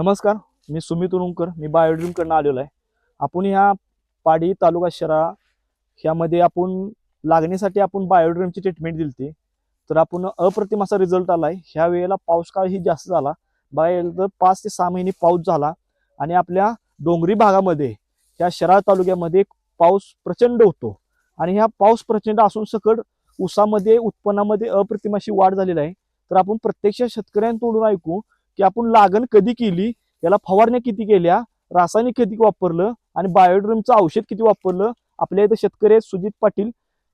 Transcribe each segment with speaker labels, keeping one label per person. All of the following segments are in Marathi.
Speaker 1: नमस्कार मी सुमित उरुमकर मी बायोड्रीमकडनं आलेलो आहे. आपण ह्या पाडी तालुका शरा ह्यामध्ये आपण लागणीसाठी आपण बायोड्रीमची ट्रीटमेंट दिली होती. तर आपण अप्रतिम असा रिझल्ट आला आहे ह्या वेळेला पाऊस काळही जास्त झाला. बघायला तर पाच ते सहा महिने पाऊस झाला. आणि आपल्या डोंगरी भागामध्ये ह्या शराळ तालुक्यामध्ये पाऊस प्रचंड होतो. आणि ह्या पाऊस प्रचंड असून सकट ऊसामध्ये उत्पन्नामध्ये अप्रतिम अशी वाढ झालेली आहे. तर आपण प्रत्यक्ष शेतकऱ्यांतोडून ऐकू की आपण लागण कधी केली याला फवारण्या किती केल्या रासायनिक किती वापरलं आणि बायोड्रीमचं औषध किती वापरलं आपल्या इथं शेतकरी आहेत सुजित पाटील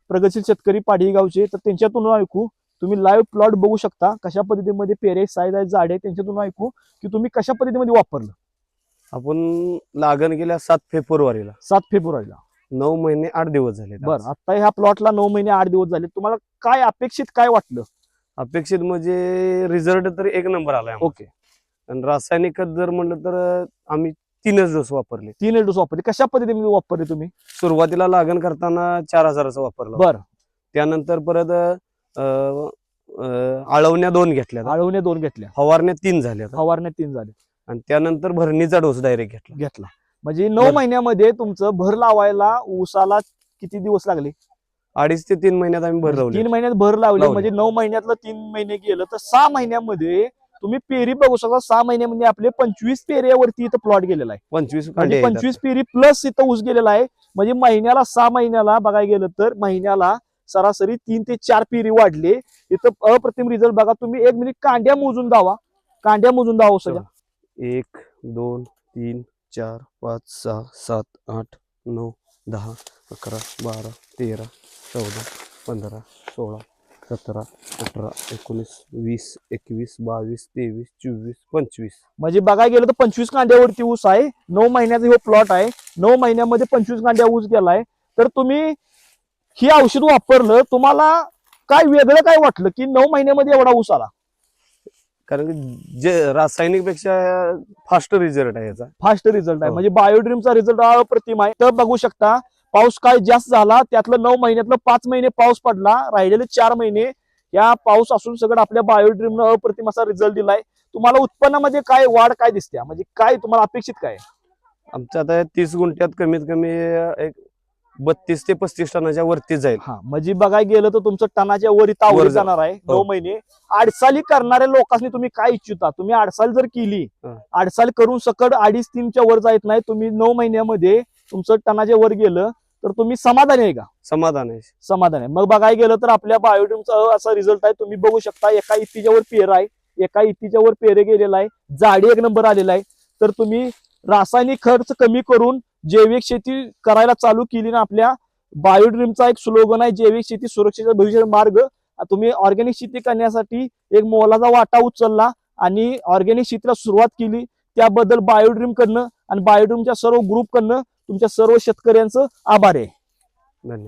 Speaker 1: प्रगतशील शेतकरी पाडी गावचे तर त्यांच्यातून ऐकू तुम्ही लाईव्ह प्लॉट बघू शकता कशा पद्धतीमध्ये पेरे साईज आहे झाडे त्यांच्यातून ऐकू की तुम्ही कशा पद्धतीमध्ये वापरलं?
Speaker 2: आपण लागण केल्या सात फेब्रुवारीला.
Speaker 1: सात फेब्रुवारीला.
Speaker 2: नऊ महिने आठ दिवस झाले.
Speaker 1: बरं आता ह्या प्लॉटला नऊ महिने आठ दिवस झाले. तुम्हाला काय अपेक्षित काय वाटलं?
Speaker 2: अपेक्षित म्हणजे रिझल्ट तर एक नंबर आलाय आम्हाला.
Speaker 1: ओके.
Speaker 2: आणि रासायनिक खत जर म्हणलं तर आम्ही तीनच डोस वापरले.
Speaker 1: तीन डोस वापरले. कशा पद्धतीने वापरले तुम्ही?
Speaker 2: सुरुवातीला लागण करताना चार हजाराचा वापरला.
Speaker 1: बरं.
Speaker 2: त्यानंतर परत अं, अं, आळवण्या दोन घेतल्या
Speaker 1: आळवणे दोन घेतल्या.
Speaker 2: फवारण्या तीन झाल्या
Speaker 1: फवारण्या तीन झाले
Speaker 2: आणि त्यानंतर भरणीचा डोस डायरेक्ट घेतला.
Speaker 1: घेतला. म्हणजे नऊ
Speaker 2: बरं.
Speaker 1: महिन्यामध्ये तुमचं भर लावायला ऊसाला किती दिवस लागले?
Speaker 2: अडीच ते तीन महिन्यात आम्ही भर
Speaker 1: म्हणजे
Speaker 2: लावली.
Speaker 1: तीन महिन्यात भर लावले
Speaker 2: लावली.
Speaker 1: म्हणजे नऊ महिन्यातलं तीन महिने गेलं तर सहा महिन्यामध्ये तुम्ही पेरी बघू शकता सहा महिन्यामध्ये आपले पंचवीस पेऱ्यावरती इथं प्लॉट गेलेला आहे.
Speaker 2: पंचवीस
Speaker 1: म्हणजे
Speaker 2: येतात.
Speaker 1: पंचवीस पेरी प्लस इथं ऊस गेलेला आहे. म्हणजे महिन्याला सहा महिन्याला बघायला गेलं तर महिन्याला सरासरी तीन ते चार पेरी वाढले. इथं अप्रतिम रिझल्ट बघा तुम्ही एक मिनिट कांड्या मोजून दावा. कांड्या मोजून दावा सगळ्या.
Speaker 2: एक दोन तीन चार पाच सहा सात आठ नऊ दहा अकरा बारा तेरा चौदा पंधरा सोळा सतरा अठरा एकोणीस वीस एकवीस बावीस तेवीस चोवीस पंचवीस.
Speaker 1: म्हणजे बघा गेलं तर पंचवीस कांड्यावरती ऊस आहे. नऊ महिन्याचा हे प्लॉट आहे. नऊ महिन्यामध्ये पंचवीस कांड्या ऊस गेलाय. तर तुम्ही ही औषध वापरलं तुम्हाला काय वेगळं काय वाटलं की नऊ महिन्यामध्ये एवढा ऊस आला?
Speaker 2: कारण की जे रासायनिकपेक्षा फास्ट रिझल्ट आहे याचा.
Speaker 1: फास्ट रिझल्ट आहे.
Speaker 2: हो.
Speaker 1: म्हणजे बायोड्रीमचा रिझल्ट अप्रतिम आहे. तर बघू शकता पाऊस काय जास्त झाला त्यातलं नऊ महिन्यातलं पाच महिने पाऊस पडला राहिलेले चार महिने या पाऊस असून सगळं आपल्या बायोड्रीमनं अप्रतिम असा रिझल्ट दिलाय. तुम्हाला उत्पन्नामध्ये काय वाढ काय दिसते? म्हणजे काय तुम्हाला अपेक्षित काय?
Speaker 2: आमच्या आता तीस गुंठ्यात कमीत कमी एक बत्तीस ते पस्तीस टनाच्या वरती जाईल.
Speaker 1: हा म्हणजे बघायला गेलं तर तुमचं टनाच्या वर इथं
Speaker 2: वर
Speaker 1: आवड
Speaker 2: जा-
Speaker 1: जाणार आहे
Speaker 2: हो.
Speaker 1: नऊ महिने. आडसाली करणाऱ्या लोकांनी तुम्ही काय इच्छिता? तुम्ही आडसाल जर केली. आडसाल करून सकड अडीच तीनच्या वर जायत नाही तुम्ही नऊ महिन्यामध्ये तुमचं टनाच्या वर गेलं तर तुम्ही समाधानी आहे का?
Speaker 2: समाधान आहे.
Speaker 1: समाधान आहे. मग बघायला गेलं तर आपल्या बायोटिमचा असा रिझल्ट आहे तुम्ही बघू शकता एका इतीच्या वर पेर आहे एका इतीच्या वर पेरे गेलेला आहे जाडी एक नंबर आलेला आहे. तर तुम्ही रासायनिक खर्च कमी करून जैविक शेती करायला चालू केली ना आपल्या बायोड्रीमचा एक स्लोगन आहे जैविक शेती सुरक्षेचा भविष्य मार्ग. तुम्ही ऑर्गॅनिक शेती करण्यासाठी एक मोलाचा वाटा उचलला आणि ऑर्गॅनिक शेतीला सुरुवात केली. त्याबद्दल बायोड्रीम करणं आणि बायोड्रीमच्या सर्व ग्रुप करणं तुमच्या सर्व शेतकऱ्यांचं आभार आहे.
Speaker 2: धन्यवाद.